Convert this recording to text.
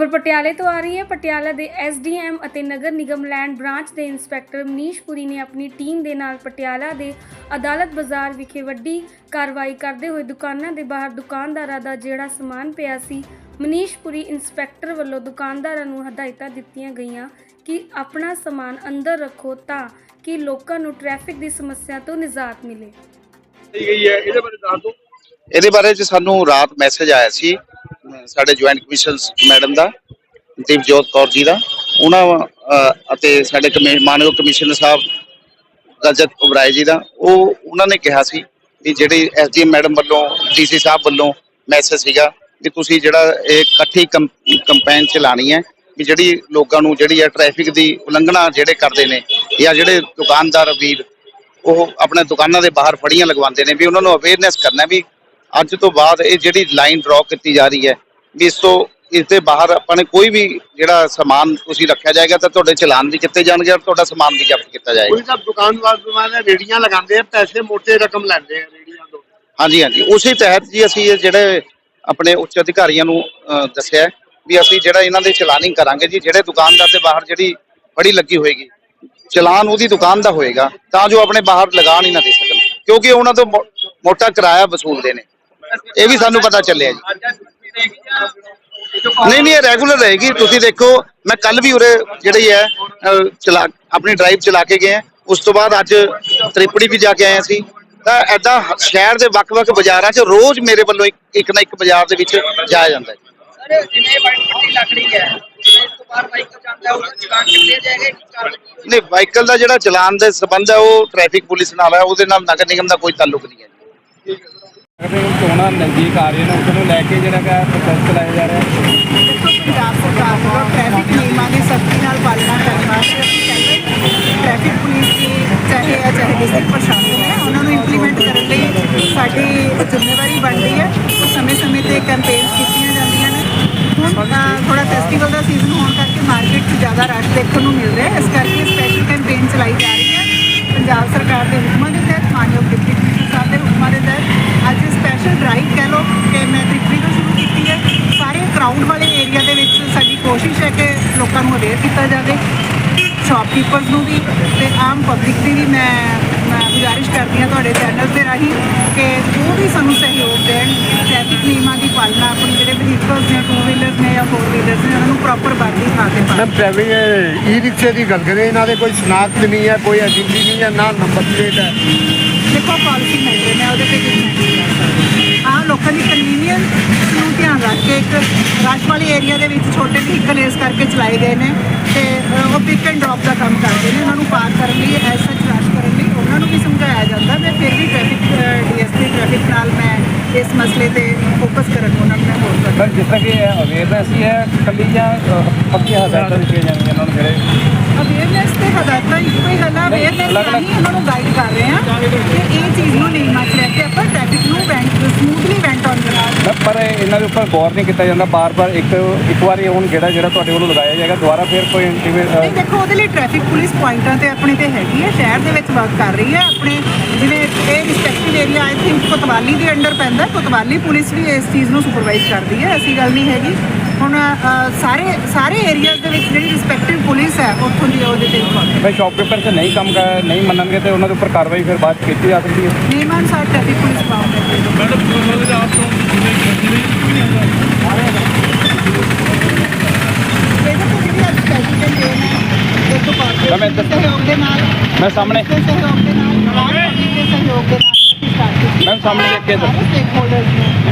ਖਬਰ ਪਟਿਆਲੇ ਤੋਂ ਆ ਰਹੀ ਹੈ। ਪਟਿਆਲਾ ਦੇ ਐਸਡੀਐਮ ਅਤੇ ਨਗਰ ਨਿਗਮ ਲੈਂਡ ਬ੍ਰਾਂਚ ਦੇ ਇੰਸਪੈਕਟਰ ਮਨੀਸ਼ ਪੁਰੀ ਨੇ ਆਪਣੀ ਟੀਮ ਦੇ ਨਾਲ ਪਟਿਆਲਾ ਦੇ ਅਦਾਲਤ ਬਾਜ਼ਾਰ ਵਿਖੇ ਵੱਡੀ ਕਾਰਵਾਈ ਕਰਦੇ ਹੋਏ ਦੁਕਾਨਾਂ ਦੇ ਬਾਹਰ ਦੁਕਾਨਦਾਰਾਂ ਦਾ ਜਿਹੜਾ ਸਮਾਨ ਪਿਆ ਸੀ ਮਨੀਸ਼ ਪੁਰੀ ਇੰਸਪੈਕਟਰ ਵੱਲੋਂ ਦੁਕਾਨਦਾਰਾਂ ਨੂੰ ਹਦਾਇਤਾਂ ਦਿੱਤੀਆਂ ਗਈਆਂ ਕਿ ਆਪਣਾ ਸਮਾਨ ਅੰਦਰ ਰੱਖੋ ਤਾਂ ਕਿ ਲੋਕਾਂ ਨੂੰ ਟ੍ਰੈਫਿਕ ਦੀ ਸਮੱਸਿਆ ਤੋਂ ਨਿਜਾਤ ਮਿਲੇ। ਦਿੱਤੀ ਗਈ ਹੈ। ਇਹਦੇ ਬਾਰੇ ਦੱਸ ਦਿਓ। ਇਹਦੇ ਬਾਰੇ ਚ ਸਾਨੂੰ ਰਾਤ ਮੈਸੇਜ ਆਇਆ ਸੀ ਸਾਡੇ ਜੁਆਇੰਟ ਕਮਿਸ਼ਨ ਮੈਡਮ ਦਾ ਦਿਵਜੋਤ ਕੌਰ ਜੀ ਦਾ, ਉਹਨਾਂ ਅਤੇ ਸਾਡੇ ਕਮੇ- ਮਾਨਯੋਗ ਕਮਿਸ਼ਨਰ ਸਾਹਿਬ ਗਜਤ ਉਬਰਾਏ ਜੀ ਦਾ, ਉਹ, ਉਹਨਾਂ ਨੇ ਕਿਹਾ ਸੀ ਵੀ ਜਿਹੜੀ ਐਸਡੀਐਮ ਮੈਡਮ ਵੱਲੋਂ, ਡੀਸੀ ਸਾਹਿਬ ਵੱਲੋਂ ਮੈਸੇਜ ਸੀਗਾ ਕਿ ਤੁਸੀਂ ਜਿਹੜਾ ਇਹ ਇਕੱਠੀ ਕੰਪੇਨ ਚਲਾਣੀ ਹੈ ਕਿ ਜਿਹੜੀ ਲੋਕਾਂ ਨੂੰ ਜਿਹੜੀ ਹੈ ਟ੍ਰੈਫਿਕ ਦੀ ਉਲੰਘਣਾ ਜਿਹੜੇ ਕਰਦੇ ਨੇ ਜਾਂ ਜਿਹੜੇ ਦੁਕਾਨਦਾਰ ਵੀਰ, ਉਹ ਆਪਣੇ ਦੁਕਾਨਾਂ ਦੇ ਬਾਹਰ ਫੜੀਆਂ ਲਗਵਾਉਂਦੇ ਨੇ, ਵੀ ਉਹਨਾਂ ਨੂੰ ਅਵੇਅਰਨੈਸ ਕਰਨਾ ਵੀ ਅੱਜ ਤੋਂ ਬਾਅਦ ਇਹ ਜਿਹੜੀ ਲਾਈਨ ਡਰਾ ਕੀਤੀ ਜਾ ਰਹੀ ਹੈ ਵੀ ਇਸ ਤੋਂ ਇਸ ਦੇ ਬਾਹਰ ਆਪਾਂ ਨੇ ਕੋਈ ਵੀ ਜਿਹੜਾ ਸਮਾਨ ਤੁਸੀਂ ਰੱਖਿਆ ਜਾਏਗਾ ਤਾਂ ਤੁਹਾਡੇ ਚਲਾਨ ਵੀ ਕੀਤੇ ਜਾਣਗੇ ਔਰ ਤੁਹਾਡਾ ਸਮਾਨ ਵੀ ਜ਼ਬਤ ਕੀਤਾ ਜਾਏਗਾ। ਕੋਈ ਤਾਂ ਦੁਕਾਨਦਾਰ ਦੁਕਾਨਾਂ ਰੇੜੀਆਂ ਲਗਾਉਂਦੇ ਆ ਪੈਸੇ ਮੋਟੇ ਰਕਮ ਲੈਂਦੇ ਆ ਰੇੜੀਆਂ ਤੋਂ। ਹਾਂਜੀ ਹਾਂਜੀ। ਉਸੇ ਤਹਿਤ ਜੀ ਅਸੀਂ ਇਹ ਜਿਹੜੇ ਆਪਣੇ ਉੱਚ ਅਧਿਕਾਰੀਆਂ ਨੂੰ ਅਹ, ਦੱਸਿਆ ਹੈ ਵੀ ਅਸੀਂ ਜਿਹੜਾ ਇਹਨਾਂ ਦੇ ਚਲਾਨਿੰਗ ਕਰਾਂਗੇ ਜੀ ਜਿਹੜੇ ਦੁਕਾਨਦਾਰ ਦੇ ਬਾਹਰ ਜਿਹੜੀ ਫੜੀ ਲੱਗੀ ਹੋਏਗੀ ਚਲਾਨ ਉਹਦੀ ਦੁਕਾਨ ਦਾ ਹੋਏਗਾ ਤਾਂ ਜੋ ਆਪਣੇ ਬਾਹਰ ਲਗਾਨ ਹੀ ਨਾ ਦੇ ਸਕਣ। ਕਿਉਂਕਿ ਉਹਨਾਂ ਤੋਂ ਮੋ- ਮੋਟਾ ਕਿਰਾਇਆ ਵਸੂਲਦੇ ਨੇ। ਇਹ ਵੀ ਸਾਨੂੰ ਪਤਾ ਚੱਲਿਆ ਜੀ। ਨਹੀਂ ਨਹੀਂ ਇਹ ਰੈਗੂਲਰ ਰਹੇਗੀ। ਤੁਸੀਂ ਦੇਖੋ ਮੈਂ ਕੱਲ ਵੀ ਉਰੇ ਜਿਹੜੀ ਹੈ ਅਹ, ਚਲਾ ਆਪਣੀ ਡਰਾਈਵ ਚਲਾ ਕੇ ਗਏ ਹਾਂ। ਉਸ ਤੋਂ ਬਾਅਦ ਅੱਜ ਤ੍ਰਿਪੜੀ ਵੀ ਜਾ ਕੇ ਆਏ ਸੀ ਤਾਂ ਐਦਾਂ ਸ਼ਹਿਰ ਦੇ ਵੱਖ-ਵੱਖ ਬਾਜ਼ਾਰਾਂ 'ਚ ਰੋਜ਼ ਮੇਰੇ ਵੱਲੋਂ ਇੱਕ ਇੱਕ ਨਾ ਇੱਕ ਬਾਜ਼ਾਰ ਦੇ ਵਿੱਚ ਜਾਇਆ ਜਾਂਦਾ ਹੈ। ਸਰ ਜਿਵੇਂ ਵਾਈਟ ਪੱਟੀ ਲੱਗ ਰਹੀ ਹੈ। ਜਿਵੇਂ ਇਸ ਤੋਂ ਬਾਹਰ ਬਾਈਕ ਜਾਂਦਾ ਹੈ ਉਹਦਾ ਚਲਾਨ ਕੱਟਿਆ ਜਾਏਗਾ ਕਿ ਕਾਰਵਾਈ ਹੋਏਗੀ? ਨਹੀਂ ਵਾਹੀਕਲ ਦਾ ਜਿਹੜਾ ਚਲਾਨ ਦੇ ਸੰਬੰਧ ਹੈ ਉਹ ਟ੍ਰੈਫਿਕ ਪੁਲਿਸ ਨਾਲ ਹੈ ਉਹਦੇ ਨਾਲ ਨਗਰ ਨਿਗਮ ਦਾ ਕੋਈ ਤਾਲੁਕ ਨਹੀਂ ਹੈ। ਅਗਰ ਚੋਣਾਂ ਨਜ਼ਦੀਕ ਆ ਰਹੀਆਂ ਨੇ ਉਸ ਨੂੰ ਲੈ ਕੇ ਜਿਹੜਾ ਕਿ ਪ੍ਰੋਸੈਸ ਚਲਾਇਆ ਜਾ ਰਿਹਾ ਹੈ। ਦੇਖੋ ਪੰਜਾਬ ਸਰਕਾਰ ਵੱਲੋਂ ਟ੍ਰੈਫਿਕ ਨਿਯਮਾਂ ਦੀ ਸਖਤੀ ਨਾਲ ਪਾਲਣਾ ਕਰਨ ਵਾਸਤੇ ਅਸੀਂ ਕਹਿੰਦੇ ਟ੍ਰੈਫਿਕ ਪੁਲਿਸ ਦੀ ਚਾਹੇ ਹੈ ਚਾਹੇ ਡਿਸਟ੍ਰਿਕਟ ਪ੍ਰਸ਼ਾਸਨ ਹੈ ਉਹਨਾਂ ਨੂੰ ਇੰਪਲੀਮੈਂਟ ਕਰਨ ਲਈ ਸਾਡੀ ਜ਼ਿੰਮੇਵਾਰੀ ਬਣਦੀ ਹੈ। ਉਹ ਸਮੇਂ-ਸਮੇਂ ਤੇ ਕੈਂਪੇਨਸ ਕੀਤੀਆਂ ਜਾਂਦੀਆਂ ਨੇ। ਹੁਣ ਅ, ਥੋੜਾ ਫੈਸਟੀਵਲ ਦਾ ਸੀਜ਼ਨ ਹੋਣ ਕਰਕੇ ਮਾਰਕੀਟ 'ਚ ਜ਼ਿਆਦਾ ਰਸ਼ ਦੇਖਣ ਨੂੰ ਮਿਲ ਰਿਹਾ ਹੈ। ਇਸ ਕਰਕੇ ਸਪੈਸ਼ਲ ਕੈਂਪੇਨ ਚਲਾਈ ਜਾ ਰਹੀ ਹੈ। ਪੰਜਾਬ ਸਰਕਾਰ ਦੇ ਹੁਕਮਾਂ ਦੇ ਤਹਿਤ ਮਾਨਯੋਗ ਡਿਪਟੀ ਕਮਿਸ਼ਨਰ ਸਾਹਿਬ ਦੇ ਹੁਕਮਾਂ ਦੇ ਤਹਿਤ ਅੱਜ ਸਪੈਸ਼ਲ ਡਰਾਈਵ ਕਹਿ ਲਓ ਕਿ ਮੈਂ ਤ੍ਰਿਪੜੀ ਤੋਂ ਸ਼ੁਰੂ ਕੀਤੀ ਹੈ। ਸਾਰੇ ਕਰਾਊਡ ਵਾਲੇ ਏਰੀਆ ਦੇ ਵਿੱਚ ਸਾਡੀ ਕੋਸ਼ਿਸ਼ ਹੈ ਕਿ ਲੋਕਾਂ ਨੂੰ ਅਵੇਅਰ ਕੀਤਾ ਜਾਵੇ। ਸ਼ਾਪਕੀਪਰਸ ਨੂੰ ਵੀ ਤੇ ਆਮ ਪਬਲਿਕ ਦੀ ਵੀ ਮੈਂ ਮੈਂ ਗੁਜ਼ਾਰਿਸ਼ ਕਰਦੀ ਹਾਂ ਤੁਹਾਡੇ ਚੈਨਲ ਦੇ ਰਾਹੀਂ ਕਿ ਉਹ ਵੀ ਸਾਨੂੰ ਸਹਿਯੋਗ ਦੇਣ ਟ੍ਰੈਫਿਕ ਨਿਯਮਾਂ ਦੀ ਪਾਲਣਾ ਆਪਣੀ ਜਿਹੜੇ ਵਹੀਕਲਸ ਨੇ ਟੂ ਵੀਲਰਸ ਨੇ ਜਾਂ ਫੋਰ ਵੀਲਰਸ ਨੇ ਉਹਨਾਂ ਨੂੰ ਪ੍ਰੋਪਰ ਵਰਦੀ ਥਾਂ ਤੇ ਪਾਲਣਾ ਮੈਮ ਈ ਰਿਕਸ਼ੇ ਦੀ ਗੱਲ ਕਰੇ ਇਹਨਾਂ ਦੇ ਕੋਈ ਸਨਾਖਤ ਨਹੀਂ ਹੈ ਕੋਈ ਏਜੰਸੀ ਨਹੀਂ ਹੈ ਨਾ ਨੰਬਰ ਪਲੇਟ ਹੈ। ਦੇਖੋ ਪਾਲਿਸੀ ਮੈਟਰ ਮੈਂ ਉਹਦੇ ਤੇ ਹਾਂ ਲੋਕਾਂ ਦੀ ਕਨਵੀਨੀਅੰਸ ਨੂੰ ਧਿਆਨ ਰੱਖ ਕੇ ਇੱਕ ਰਸ਼ ਵਾਲੇ ਏਰੀਆ ਦੇ ਵਿੱਚ ਛੋਟੇ ਵਹੀਕਲ ਇਸ ਕਰਕੇ ਚਲਾਏ ਗਏ ਨੇ ਤੇ ਉਹ ਪਿਕ ਐਂਡ ਡ੍ਰੌਪ ਦਾ ਕੰਮ ਕਰਦੇ ਨੇ। ਉਹਨਾਂ ਨੂੰ ਪਾਰ ਕਰਨ ਲਈ ਐਸ ਸੱਚ ਰਸ਼ ਕਰਨ ਲਈ ਉਹਨਾਂ ਨੂੰ ਵੀ ਸਮਝਾਇਆ ਜਾਂਦਾ ਮੈਂ ਫਿਰ ਵੀ ਟ੍ਰੈਫਿਕ ਡੀਐਸਪੀ ਟ੍ਰੈਫਿਕ ਨਾਲ ਮੈਂ ਇਸ ਮਸਲੇ ਤੇ ਫੋਕਸ ਕਰਨ ਨੂੰ ਉਹਨਾਂ ਨੂੰ ਮੈਂ ਹੋਰ ਕਰਦਾ ਜਿਸ ਤਰ੍ਹਾਂ ਕਿ ਅਵੇਅਰਨੈਸ ਹੀ ਹੈ ਕੱਲੀ ਜਾਂ ਪੱਕੀਆਂ ਹਦਾਇਤਾਂ ਦਿੱਤੀਆਂ ਜਾਂਦੀਆਂ ਉਹਨਾਂ ਨੂੰ ਜਿਹੜੇ? ਅਵੇਅਰਨੈਸ ਤੇ ਹਦਾਇਤਾਂ ਇੱਕੋ ਹੀ ਆ। ਅਵੇਅਰਨੈਸ ਰਾਹੀਂ ਉਹਨਾਂ ਨੂੰ ਗਾਈਡ ਕਰ ਰਹੇ ਆ ਕਿ ਇਹ ਚੀਜ਼ ਨੂੰ ਨਿਯਮਾਂ 'ਚ ਲੈ ਕੇ ਆਪਾਂ ਟ੍ਰੈਫਿਕ ਨੂੰ ਵੈਂਟ ਸਮੂਥਲੀ ਵੈਂਟ ਆਨ ਕਰਾ ਮੈਂ ਪਰ ਇਹਨਾਂ ਦੇ ਉੱਪਰ ਗੌਰ ਨਹੀਂ ਕੀਤਾ ਜਾਂਦਾ। ਬਾਰ-ਬਾਰ ਇੱਕ ਇੱਕ ਵਾਰੀ ਹੁਣ ਜਿਹੜਾ ਜਿਹੜਾ ਤੁਹਾਡੇ ਵੱਲੋਂ ਲਗਾਇਆ ਜਾਏਗਾ ਦੁਬਾਰਾ ਫਿਰ ਕੋਈ ਨਹੀਂ ਦੇਖੋ ਉਹਦੇ ਲਈ ਟ੍ਰੈਫਿਕ ਪੁਲਿਸ ਪੁਆਇੰਟਾਂ ਤੇ ਆਪਣੇ ਤੇ ਹੈਗੀ ਹੈ। ਸ਼ਹਿਰ ਦੇ ਵਿੱਚ ਵਰਕ ਕਰ ਰਹੀ ਹੈ। ਆਪਣੇ ਜਿਵੇਂ ਇਹ respective area I think Kotwali ਦੇ ਅੰਡਰ ਪੈਂਦਾ ਕੋਤਵਾਲੀ ਪੁਲਿਸ ਵੀ ਇਸ ਚੀਜ਼ ਨੂੰ ਸੁਪਰਵਾਈਜ਼ ਕਰਦੀ ਹੈ। ਐਸੀ ਗੱਲ ਨਹੀਂ ਹੈਗੀ। ਹੁਣ ਸਾਰੇ ਸਾਰੇ ਏਰੀਆਜ਼ ਦੇ ਵਿੱਚ ਜਿਹੜੀ ਰਿਸਪੈਕਟਿਵ ਪੁਲਿਸ ਹੈ ਉੱਥੋਂ ਦੀ ਉਹਦੇ ਤੇ ਭਾਈ ਸ਼ਾਪਕੀਪਰ ਤੇ ਨਹੀਂ ਕੰਮ ਕਰ ਨਹੀਂ ਮੰਨਣਗੇ ਤੇ ਉਹਨਾਂ ਦੇ ਉੱਪਰ ਕਾਰਵਾਈ ਫਿਰ ਬਾਅਦ ਕੀਤੀ ਜਾ ਸਕਦੀ ਹੈ। ਹੈ ਨਿਯਮਾਂ ਅਨੁਸਾਰ ਟ੍ਰੈਫਿਕ ਪੁਲਿਸ ਪਾਉਂਦੇ ਇਹਦੇ ਤੋਂ ਜਿਹੜੀ ਅੱਜ ਸਪੈਸ਼ਲ ਕੈਂਪੇਨ ਹੈ ਇੱਕ ਤਾਂ ਮੈਂ ਇੱਧਰ- ਸਹਿਯੋਗ ਦੇ ਨਾਲ। ਮੈਂ ਸਾਹਮਣੇ। ਦੇ ਸਹਿਯੋਗ ਦੇ ਨਾਲ। ਸਹਿਯੋਗ ਦੇ ਨਾਲ ਮੈਮ ਸਾਹਮਣੇ ਦੇਖ ਕੇ। ਸਾਰੇ stakeholders ਨੇ।